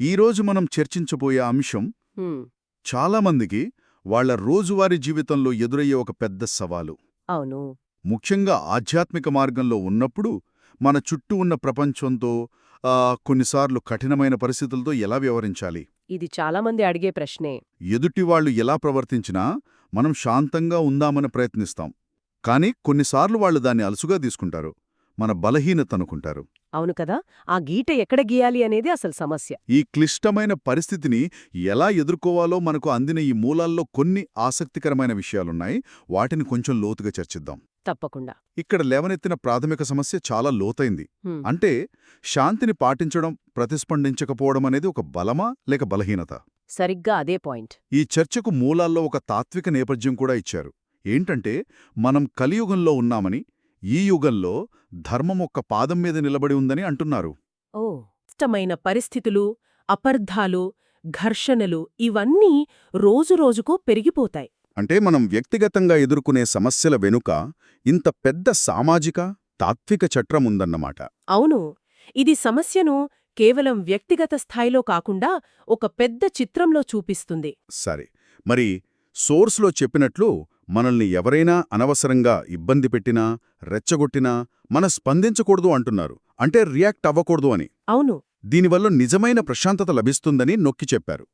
ఈరోజు మనం చర్చించబోయే అంశం చాలామందికి వాళ్ళ రోజువారీ జీవితంలో ఎదురయ్యే ఒక పెద్ద సవాలు. అవును. ముఖ్యంగా ఆధ్యాత్మిక మార్గంలో ఉన్నప్పుడు మన చుట్టూ ఉన్న ప్రపంచంతో కొన్నిసార్లు కఠినమైన పరిస్థితులతో ఎలా వ్యవహరించాలి? ఇది చాలామంది అడిగే ప్రశ్నే. ఎదుటివాళ్ళు ఎలా ప్రవర్తించినా మనం శాంతంగా ఉందామని ప్రయత్నిస్తాం. కానీ కొన్నిసార్లు వాళ్ళు దాన్ని అలసుగా తీసుకుంటారు. మన బలహీనత అనుకుంటారు అవును కదా? ఆ గీట ఎక్కడ గీయాలి అనేది అసలు సమస్య. ఈ క్లిష్టమైన పరిస్థితిని ఎలా ఎదుర్కోవాలో మనకు అందిన ఈ మూలాల్లో కొన్ని ఆసక్తికరమైన విషయాలున్నాయి. వాటిని కొంచెం లోతుగా చర్చిద్దాం. తప్పకుండా. ఇక్కడ లేవనెత్తిన ప్రాథమిక సమస్య చాలా లోతైంది. అంటే శాంతిని పాటించడం ప్రతిస్పందించకపోవడం అనేది ఒక బలమా లేక బలహీనత? సరిగ్గా అదే పాయింట్. ఈ చర్చకు మూలాల్లో ఒక తాత్విక నేపథ్యం కూడా ఇచ్చారు. ఏంటంటే మనం కలియుగంలో ఉన్నామని ఈ యుగంలో ధర్మం ఒక్క పాదం మీద నిలబడి ఉందని అంటున్నారు. ఓ ఇష్టమైన పరిస్థితులు అపర్ధాలు ఘర్షణలు ఇవన్నీ రోజురోజుకూ పెరిగిపోతాయి. అంటే మనం వ్యక్తిగతంగా ఎదుర్కొనే సమస్యల వెనుక ఇంత పెద్ద సామాజిక తాత్విక చట్రం ఉందన్నమాట. అవును ఇది సమస్యను కేవలం వ్యక్తిగత స్థాయిలో కాకుండా ఒక పెద్ద చిత్రంలో చూపిస్తుంది. సరే మరి సోర్స్లో చెప్పినట్లు మనల్ని ఎవరైనా అనవసరంగా ఇబ్బంది పెట్టినా రెచ్చగొట్టినా మన స్పందించకూడదు అంటున్నారు. అంటే రియాక్ట్ అవ్వకూడదు అని. అవును. దీనివల్ల నిజమైన ప్రశాంతత లభిస్తుందని నొక్కి చెప్పారు.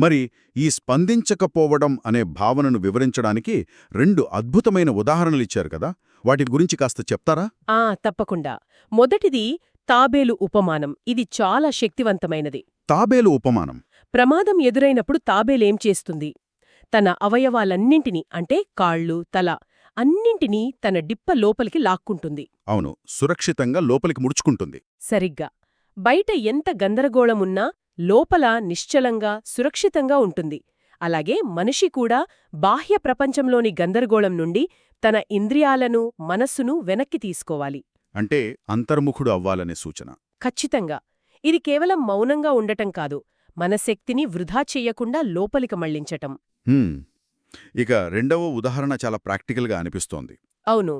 మరి ఈ స్పందించకపోవడం అనే భావనను వివరించడానికి రెండు అద్భుతమైన ఉదాహరణలిచ్చారు కదా. వాటి గురించి కాస్త చెప్తారా? ఆ తప్పకుండా. మొదటిది తాబేలు ఉపమానం. ఇది చాలా శక్తివంతమైనది. తాబేలు ఉపమానం. ప్రమాదం ఎదురైనప్పుడు తాబేలేం చేస్తుంది? తన అవయవాలన్నింటినీ అంటే కాళ్ళు తల అన్నింటినీ తన డిప్ప లోపలికి లాక్కుంటుంది. అవును సురక్షితంగా లోపలికి ముడుచుకుంటుంది. సరిగ్గా. బయట ఎంత గందరగోళమున్నా లోపల నిశ్చలంగా సురక్షితంగా ఉంటుంది. అలాగే మనిషి కూడా బాహ్య ప్రపంచంలోని గందరగోళం నుండి తన ఇంద్రియాలను మనస్సును వెనక్కి తీసుకోవాలి. అంటే అంతర్ముఖుడు అవ్వాలనే సూచన. ఖచ్చితంగా. ఇది కేవలం మౌనంగా ఉండటం కాదు. మన శక్తిని వృధా చెయ్యకుండా లోపలికి మళ్ళించటం. ఇక రెండవ ఉదాహరణ చాలా ప్రాక్టికల్గా అనిపిస్తోంది. అవును.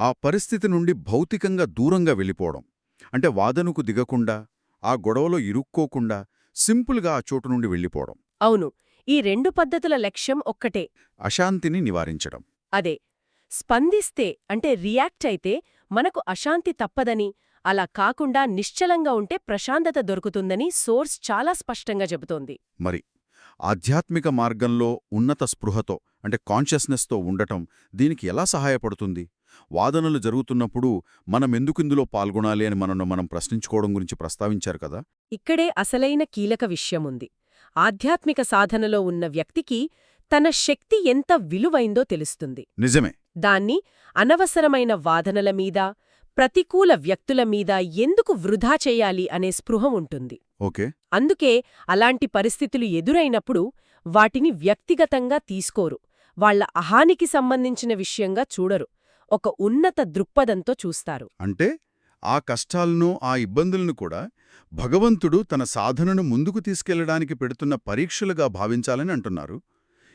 ఆ పరిస్థితి నుండి భౌతికంగా దూరంగా వెళ్ళిపోవడం. అంటే వాదనకు దిగకుండా ఆ గొడవలో ఇరుక్కోకుండా సింపుల్గా ఆ చోటు నుండి వెళ్ళిపోవడం. అవును. ఈ రెండు పద్ధతుల లక్ష్యం ఒక్కటే. అశాంతిని నివారించడం. అదే. స్పందిస్తే అంటే రియాక్ట్ అయితే మనకు అశాంతి తప్పదని అలా కాకుండా నిశ్చలంగా ఉంటే ప్రశాంతత దొరుకుతుందని సోర్స్ చాలా స్పష్టంగా చెబుతోంది. మరి ఆధ్యాత్మిక మార్గంలో ఉన్నత స్పృహతో అంటే కాన్షియస్నెస్తో ఉండటం దీనికి ఎలా సహాయపడుతుంది? వాదనలు జరుగుతున్నప్పుడు మనం ఎందుకిందులో పాల్గొనాలి అని మనను మనం ప్రశ్నించుకోవడం గురించి ప్రస్తావించారు కదా? ఇక్కడే అసలైన కీలక విషయముంది ఆధ్యాత్మిక సాధనలో ఉన్న వ్యక్తికి తన శక్తి ఎంత విలువైందో తెలుస్తుంది. నిజమే. దాన్ని అనవసరమైన వాదనల మీద ప్రతికూల వ్యక్తుల మీద ఎందుకు వృధా చెయ్యాలి అనే స్పృహ ఉంటుంది. ఓకే. అందుకే అలాంటి పరిస్థితులు ఎదురైనప్పుడు వాటిని వ్యక్తిగతంగా తీసుకోరు. వాళ్ళ అహానికి సంబంధించిన విషయంగా చూడరు. ఒక ఉన్నత దృక్పథంతో చూస్తారు. అంటే ఆ కష్టాలను ఆ ఇబ్బందులను కూడా భగవంతుడు తన సాధనను ముందుకు తీసుకెళ్ళడానికి పెడుతున్న పరీక్షలుగా భావించాలని అంటున్నారు.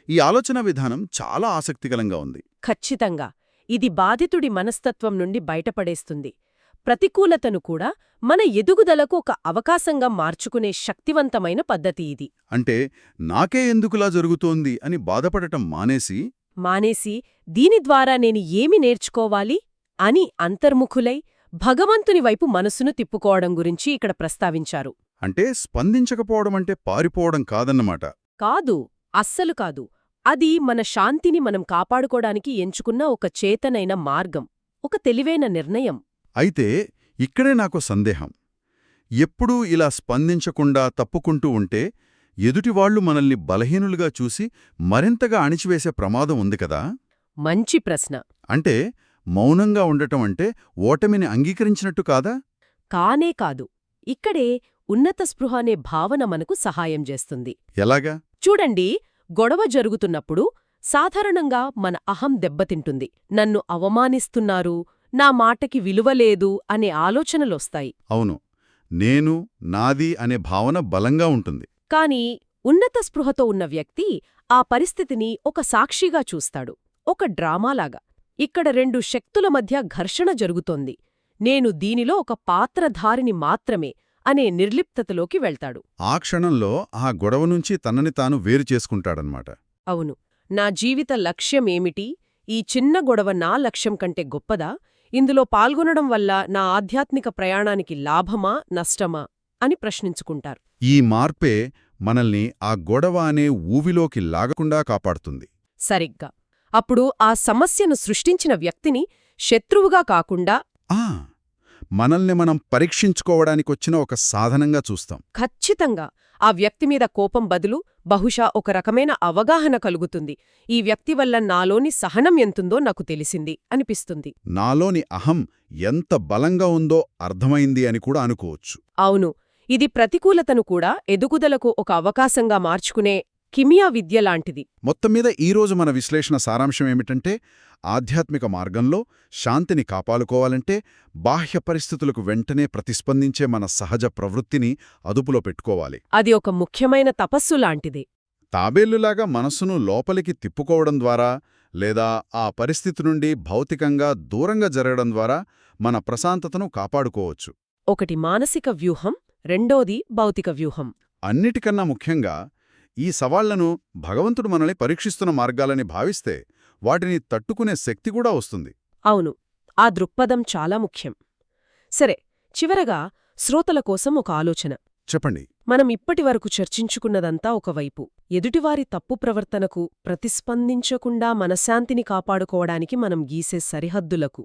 ఈ ఆలోచన విధానం చాలా ఆసక్తికరంగా ఉంది. ఖచ్చితంగా. ఇది బాధితుడి మనస్తత్వం నుండి బయటపడేస్తుంది. ప్రతికూలతను కూడా మన ఎదుగుదలకు ఒక అవకాశంగా మార్చుకునే శక్తివంతమైన పద్ధతి ఇది. అంటే నాకే ఎందుకులా జరుగుతోంది అని బాధపడటం మానేసి? మానేసి దీని ద్వారా నేను ఏమి నేర్చుకోవాలి? అని అంతర్ముఖులై భగవంతుని వైపు మనసును తిప్పుకోవడం గురించి ఇక్కడ ప్రస్తావించారు. అంటే స్పందించకపోవడం అంటే పారిపోవడం కాదన్నమాట. కాదు అస్సలు కాదు. అది మన శాంతిని మనం కాపాడుకోవడానికి ఎంచుకున్న ఒక చేతనైన మార్గం ఒక తెలివైన నిర్ణయం. అయితే ఇక్కడే నాకు సందేహం. ఎప్పుడూ ఇలా స్పందించకుండా తప్పుకుంటూ ఉంటే ఎదుటివాళ్ళు మనల్ని బలహీనులుగా చూసి మరింతగా అణిచివేసే ప్రమాదం ఉంది కదా? మంచి ప్రశ్న. అంటే మౌనంగా ఉండటం అంటే ఓటమిని అంగీకరించినట్టు కాదా? కానే కాదు. ఇక్కడే ఉన్నత స్పృహ అనే భావన మనకు సహాయం చేస్తుంది. ఎలాగా? చూడండి గొడవ జరుగుతున్నప్పుడు సాధారణంగా మన అహం దెబ్బతింటుంది. నన్ను అవమానిస్తున్నారు నా మాటకి విలువలేదు అనే ఆలోచనలొస్తాయి. అవును. నేను నాది అనే భావన బలంగా ఉంటుంది. కాని ఉన్నత స్పృహతో ఉన్న వ్యక్తి ఆ పరిస్థితిని ఒక సాక్షిగా చూస్తాడు. ఒక డ్రామాలాగా. ఇక్కడ రెండు శక్తుల మధ్య ఘర్షణ జరుగుతోంది. నేను దీనిలో ఒక పాత్రధారిని మాత్రమే. అనే నిర్లిప్తతలోకి వెళ్తాడు. ఆ క్షణంలో ఆ గొడవ నుంచి తనని తాను వేరు చేసుకుంటాడనమాట అవును. నా జీవిత లక్ష్యమేమిటి? ఈ చిన్న గొడవ నా లక్ష్యం కంటే గొప్పదా? ఇందులో పాల్గొనడం వల్ల నా ఆధ్యాత్మిక ప్రయాణానికి లాభమా నష్టమా? అని ప్రశ్నించుకుంటారు. ఈ మార్పే మనల్ని ఆ గొడవ అనే ఊవిలోకి లాగకుండా కాపాడుతుంది. సరిగ్గా. అప్పుడు ఆ సమస్యను సృష్టించిన వ్యక్తిని శత్రువుగా కాకుండా ఆ! మనల్ని మనం పరీక్షించుకోవడానికొచ్చిన ఒక సాధనంగా చూస్తాం. ఖచ్చితంగా. ఆ వ్యక్తి మీద కోపం బదులు బహుశా ఒక రకమైన అవగాహన కలుగుతుంది. ఈ వ్యక్తి వల్ల నాలోని సహనం ఎంతుందో నాకు తెలిసింది అనిపిస్తుంది. నాలోని అహం ఎంత బలంగా ఉందో అర్థమైంది అని కూడా అనుకోవచ్చు. అవును. ఇది ప్రతికూలతను కూడా ఎదుగుదలకు ఒక అవకాశంగా మార్చుకునే కిమియా విద్య లాంటిది. మొత్తం మీద ఈరోజు మన విశ్లేషణ సారాంశం ఏమిటంటే ఆధ్యాత్మిక మార్గంలో శాంతిని కాపాడుకోవాలంటే బాహ్య పరిస్థితులకు వెంటనే ప్రతిస్పందించే మన సహజ ప్రవృత్తిని అదుపులో పెట్టుకోవాలి. అది ఒక ముఖ్యమైన తపస్సు లాంటిది. తాబేలులాగా మనసును లోపలికి తిప్పుకోవడం ద్వారా లేదా ఆ పరిస్థితి నుండి భౌతికంగా దూరంగా జరగడం ద్వారా మన ప్రశాంతతను కాపాడుకోవచ్చు. ఒకటి మానసిక వ్యూహం రెండోది భౌతిక వ్యూహం. అన్నిటికన్నా ముఖ్యంగా ఈ సవాళ్ళను భగవంతుడు మనల్ని పరీక్షిస్తున్న మార్గాలని భావిస్తే వాటిని తట్టుకునే శక్తి కూడా వస్తుంది. అవును ఆ దృక్పథం చాలా ముఖ్యం. సరే చివరగా శ్రోతల కోసం ఒక ఆలోచన. చెప్పండి. మనం ఇప్పటివరకు చర్చించుకున్నదంతా ఒకవైపు. ఎదుటివారి తప్పు ప్రవర్తనకు ప్రతిస్పందించకుండా మనశ్శాంతిని కాపాడుకోవడానికి మనం గీసే సరిహద్దులకు.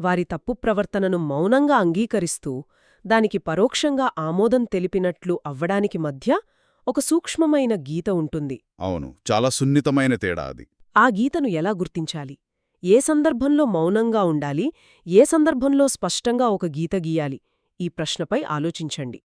వారి తప్పు ప్రవర్తనను మౌనంగా అంగీకరిస్తూ దానికి పరోక్షంగా ఆమోదం తెలిపినట్లు అవ్వడానికి మధ్య ఒక సూక్ష్మమైన గీత ఉంటుంది. అవును చాలా సున్నితమైన తేడా అది. ఆ గీతను ఎలా గుర్తించాలి? ఏ సందర్భంలో మౌనంగా ఉండాలి? ఏ సందర్భంలో స్పష్టంగా ఒక గీత గీయాలి? ఈ ప్రశ్నపై ఆలోచించండి.